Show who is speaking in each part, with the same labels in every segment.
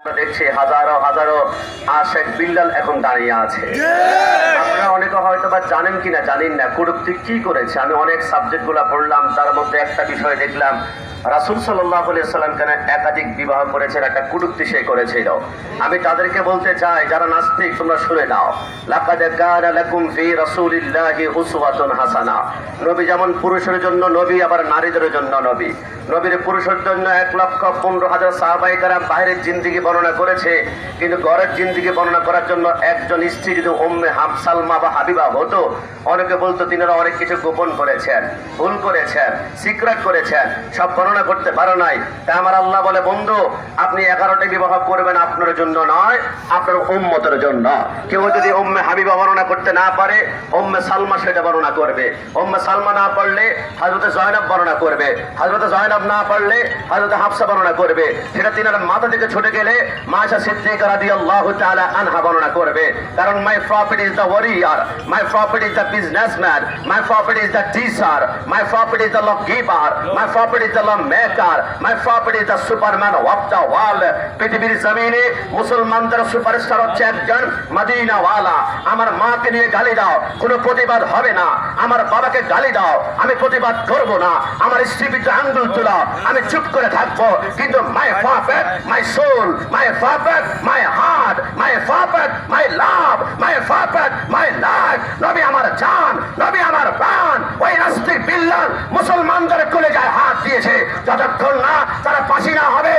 Speaker 1: আমরা দেখছি হাজারো হাজারো আশেক বিল্লাল এখন দাঁড়িয়ে আছে। আপনারা অনেকে হয়তো বা জানেন কিনা জানেন না কি করেছে? আমি অনেক পড়লাম তার মধ্যে একটা বিষয় দেখলাম। রাসুল সাল্লাহ সাল্লাম কেন একাধিক বিবাহ করেছেন একটা কুটুক্তি সে করেছিল। আমি তাদেরকে বলতে চাই যারা নাস্তিক তোমরা শুনে নাও। লাকাদ কানা লাকুম ফি রাসূলিল্লাহি উসওয়াতুন হাসানা। নবী যেমন পুরুষের জন্য নবী আবার নারীদের জন্য নবী। নবীর পুরুষের জন্য এক লক্ষ পনেরো হাজার সাহাবাই বাইরের জিন্দিগি বর্ণনা করেছে, কিন্তু ঘরের জিন্দিগি বর্ণনা করার জন্য একজন স্ত্রী যদি ওম্মে হাফ সালমা বা হাবিবা হতো, অনেকে বলতো তিনারা অনেক কিছু গোপন করেছেন, ভুল করেছেন, সিক্রেট করেছেন, সব বর্ণনা করতে পারো নাই। তাই আমার আল্লাহ বলে, বন্ধু, আপনি এগারোটি বিবাহ করবেন আপনার জন্য নয়, আপনার উম্মতের জন্য। কেউ যদি ওম্মে হাবিবা বর্ণনা করতে না পারে ওম্মে সালমা সেটা বর্ণনা করবে। ওম্মে সালমা না পারলে হাজরতে জয়নাব বর্ণনা করবে। হাজরতে জয়নাব না পারলে হাজরতে হাফসা বর্ণনা করবে। সেটা তিনার মাথা থেকে ছুটে গেলে মাশা সিদ্দিক রাদিয়াল্লাহু তাআলা আনহা বর্ণনা করবে, কারণ my prophet is warrior my prophet is businessman my prophet is teacher my prophet is giver my prophet is maker my prophet is superman of world পৃথিবীর জমিনে মুসলমানদের সুপারস্টার হচ্ছে একজন মদিনাওয়ালা। আমার মাকে নিয়ে গালি দাও, কোনো প্রতিবাদ হবে না। আমার বাবাকে গালি দাও, আমি প্রতিবাদ করব না। আমার স্ত্রী বিরুদ্ধে আঙ্গুল তোলাও, আমি চুপ করে থাকব। কিন্তু my prophet my soul my prophet my heart my prophet my love my prophet my life নবী আমার জান, নবী আমার প্রাণ। ওই নাস্তিক বিল্লাল মুসলমানদের কোলে যায়, হাত দিয়েছে। যতক্ষণ না তারা পাশি না হবে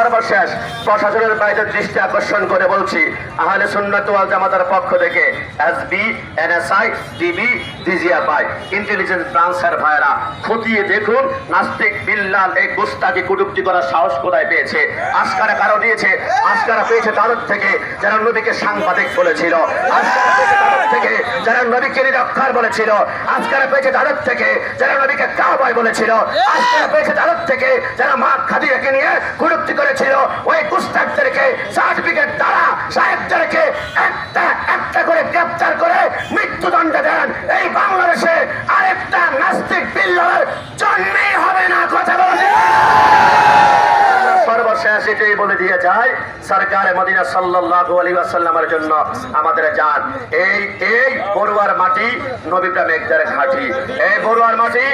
Speaker 1: সর্বশেষ প্রশাসনের বাইরে দৃষ্টি আকর্ষণ করে বলছি, আহলে সুন্নাত ওয়াল জামাতার পক্ষ থেকে SB NSI DB DGFI intelligence ব্রাঞ্চের ভাইরা খতিয়ে দেখুন, নাস্তিক বিল্লাল এই গুস্তাকি কুটুক্তি করার সাহস কোথায় পেয়েছে আজকারা কারও দিয়েছে আজকারা পেয়েছে তাদের থেকে, যারা নবীকে সাংবাদিক বলেছিল থেকে, যারা নবীকে নিরক্ষার বলেছিল আজকারা পেয়েছে তাদের থেকে, যারা নবীকে কাবাই বলেছিল আজকারা পেয়েছে তাদের থেকে, যারা মা খাদিয়াকে নিয়ে কুরুক্তি করেছিল ওই কুস্তাকদেরকে সার্টিফিকেট দ্বারা সাহেবদেরকে একটা একটা করে গ্রেপ্তার করে সরকার মদিনা সাল্লাল্লাহু আলাইহি ওয়াসাল্লামের জন্য আমাদের জান এই এই বড়ুয়ার মাটি নবী প্রেমিকদের ঘাটি এই বড়ুয়ার মাটি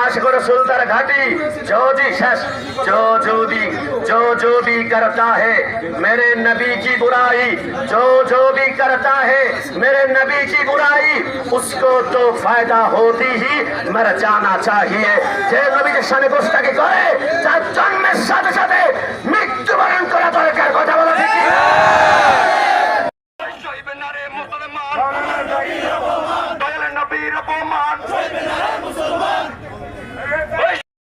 Speaker 1: আশিক রাসূলদের ঘাটি যদি শেষ जो जो भी जो जो भी करता है मेरे नबी की बुराई जो जो भी करता है मेरे नबी की बुराई उसको तो फायदा होती ही मर जाना चाहिए যে নবীকে সামনে গোস্তাকে করে তার জন্মের সাথে সাথে
Speaker 2: দয়ালের নবীর অপমান।